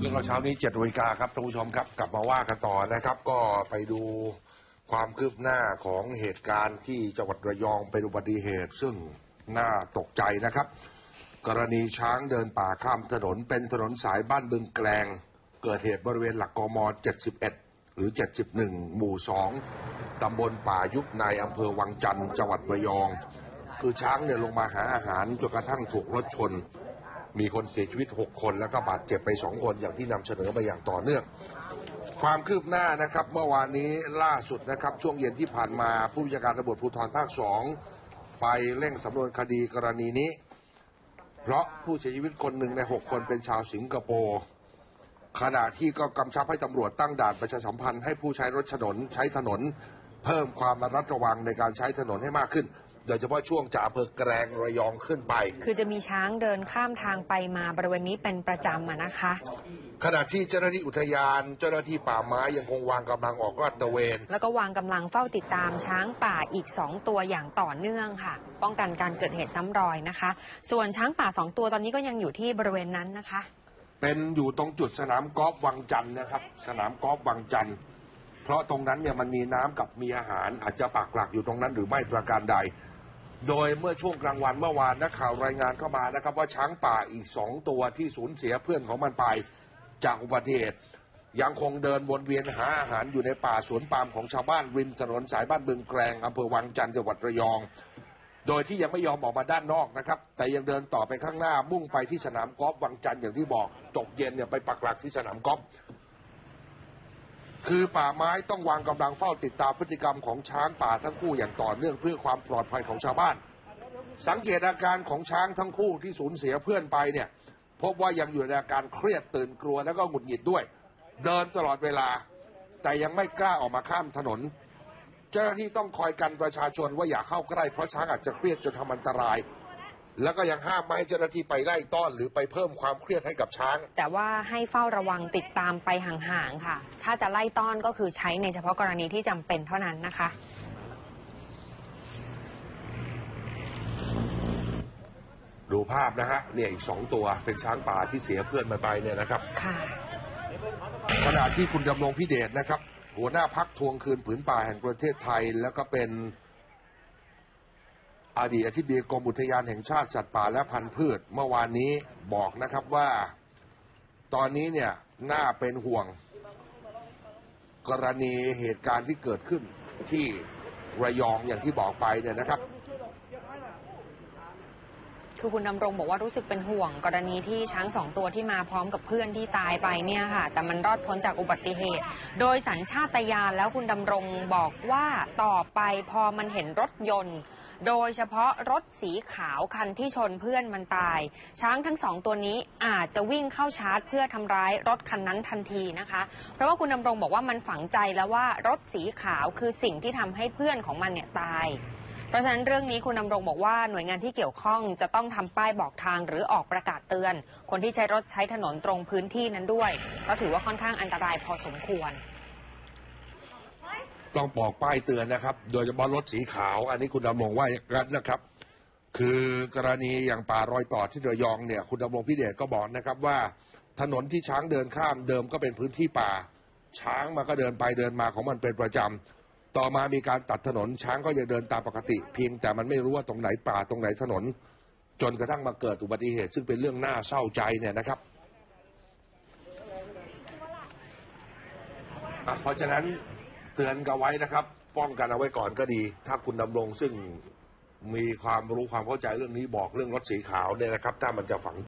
เรื่องเราเช้านี้เจ็ดนาฬิกาครับท่านผู้ชมครับกลับมาว่ากันต่อนะครับ ก็ไปดูความคืบหน้าของเหตุการณ์ที่จังหวัดระยองเป็นอุบัติเหตุ ซึ่งน่าตกใจนะครับ กรณีช้างเดินป่าข้ามถนนเป็นถนนสายบ้านบึงแกลง เกิดเหตุบริเวณหลักกม 71 หรือ 71 หมู่ 2 ตำบลป่ายุบในอำเภอวังจันทร์จังหวัดระยอง คือช้างเนี่ยลงมาหาอาหารจนกระทั่งถูกรถชน มีคนเสียชีวิต 6 คนแล้วก็บาดเจ็บไป 2 คนอย่างที่นำเสนอมาอย่างต่อเนื่อง ความคืบหน้านะครับเมื่อวานนี้ล่าสุดนะครับ ช่วงเย็นที่ผ่านมาผู้บัญชาการตำรวจภูธรภาคสองไปเร่งสำนวนคดีกรณีนี้ เพราะผู้เสียชีวิตคนหนึ่งใน 6 คนเป็นชาวสิงคโปร์ขณะที่ก็กำชับให้ตำรวจตั้งด่านประชาสัมพันธ์ให้ผู้ใช้รถถนนใช้ถนน เพิ่มความระมัดระวังในการใช้ถนนให้มากขึ้น โดยเฉพาะช่วงจากอำเภอแกลงระยองขึ้นไป คือจะมีช้างเดินข้ามทางไปมาบริเวณนี้เป็นประจำอะนะคะ ขณะที่เจ้าหน้าที่อุทยาน เจ้าหน้าที่ป่าไม้ยังคงวางกำลังออกลาดตระเวน แล้วก็วางกำลังเฝ้าติดตามช้างป่าอีก 2 ตัวอย่างต่อเนื่องค่ะ ป้องกันการเกิดเหตุซ้ำรอยนะคะ ส่วนช้างป่า 2 ตัวตอนนี้ก็ยังอยู่ที่บริเวณนั้นนะคะ เป็นอยู่ตรงจุดสนามกอล์ฟวังจันทร์นะครับ สนามกอล์ฟวังจันทร์เพ ราะตรงนั้นเนี่ยมันมีน้ำกับมีอาหารอาจจะปักหลักอยู่ตรงนั้นหรือไม่ประการใด โดยเมื่อช่วงกลางวันเมื่อวานนักข่าวรายงานเข้ามานะครับ ว่าช้างป่าอีกสองตัวที่สูญเสียเพื่อนของมันไป จากอุบัติเหตุยังคงเดินวนเวียนหาอาหารอยู่ในป่าสวนปาล์มของชาวบ้านริมถนนสายบ้านบึงแกลงอำเภอวังจันทร์จังหวัดระยอง โดยที่ยังไม่ยอมออกมาด้านนอกนะครับ แต่ยังเดินต่อไปข้างหน้ามุ่งไปที่สนามกอล์ฟวังจันทร์อย่างที่บอกตกเย็นเนี่ยไปปักหลักที่สนามกอล์ฟ คือป่าไม้ต้องวางกำลังเฝ้าติดตามพฤติกรรมของช้างป่าทั้งคู่อย่างต่อเนื่องเพื่อความปลอดภัยของชาวบ้าน สังเกตอาการของช้างทั้งคู่ที่สูญเสียเพื่อนไปเนี่ย พบว่ายังอยู่ในอาการเครียดตื่นกลัวแล้วก็หงุดหงิดด้วย เดินตลอดเวลา แต่ยังไม่กล้าออกมาข้ามถนน เจ้าหน้าที่ต้องคอยกันประชาชนว่าอย่าเข้าใกล้เพราะช้างอาจจะเครียดจนทำอันตราย แล้วก็ยังห้ามไม่ให้เจ้าหน้าที่ไปไล่ต้อน หรือไปเพิ่มความเครียดให้กับช้าง แต่ว่าให้เฝ้าระวังติดตามไปห่างๆค่ะ ถ้าจะไล่ต้อนก็คือใช้ในเฉพาะกรณีที่จำเป็นเท่านั้นนะคะ ดูภาพนะฮะเนี่ยอีกสองตัวเป็นช้างป่าที่เสียเพื่อนมาไปเนี่ยนะครับ ค่ะ ขณะที่คุณดำรงพิเดชนะครับ หัวหน้าพักทวงคืนผืนป่าแห่งประเทศไทย แล้วก็เป็น อดีตอธิบดีกรมอุทยานแห่งชาติสัตว์ป่าและพันธุ์พืช เมื่อวานนี้บอกนะครับว่าตอนนี้เนี่ยน่าเป็นห่วง กรณีเหตุการณ์ที่เกิดขึ้นที่ระยองอย่างที่บอกไปเนี่ยนะครับ คือคุณดำรงบอกว่ารู้สึกเป็นห่วง กรณีที่ช้างสองตัวที่มาพร้อมกับเพื่อนที่ตายไปเนี่ยค่ะ แต่มันรอดพ้นจากอุบัติเหตุ โดยสัญชาตญาณแล้วคุณดำรงบอกว่าต่อไปพอมันเห็นรถยนต์ โดยเฉพาะรถสีขาวคันที่ชนเพื่อนมันตาย ช้างทั้งสองตัวนี้อาจจะวิ่งเข้าชาร์จ เพื่อทำร้ายรถคันนั้นทันทีนะคะ เพราะว่าคุณดำรงบอกว่ามันฝังใจแล้วว่ารถสีขาวคือสิ่งที่ทำให้เพื่อนของมันเนี่ยตาย เพราะฉะนั้นเรื่องนี้คุณดำรงบอกว่าหน่วยงานที่เกี่ยวข้องจะต้องทำป้ายบอกทางหรือออกประกาศเตือน คนที่ใช้รถใช้ถนนตรงพื้นที่นั้นด้วยเพราะถือว่าค่อนข้างอันตรายพอสมควร ต้องบอกป้ายเตือนนะครับ โดยเฉพาะรถสีขาว อันนี้คุณดำรงว่าอย่างนั้นนะครับ คือกรณีอย่างป่ารอยต่อที่ระยองเนี่ย คุณดำรงพิเดชก็บอกนะครับว่า ถนนที่ช้างเดินข้ามเดิมก็เป็นพื้นที่ป่า ช้างมันก็เดินไปเดินมาของมันเป็นประจำ ต่อมามีการตัดถนน ช้างก็ยังเดินตามปกติ เพียงแต่มันไม่รู้ว่าตรงไหนป่าตรงไหนถนน จนกระทั่งมาเกิดอุบัติเหตุ ซึ่งเป็นเรื่องน่าเศร้าใจเนี่ยนะครับเพราะฉะนั้นเตือนกันไว้นะครับ ป้องกันเอาไว้ก่อนก็ดี ถ้าคุณดำรงซึ่งมีความรู้ความเข้าใจเรื่องนี้บอกเรื่องรถสีขาวเนี่ยนะครับ ถ้ามันจะฝัง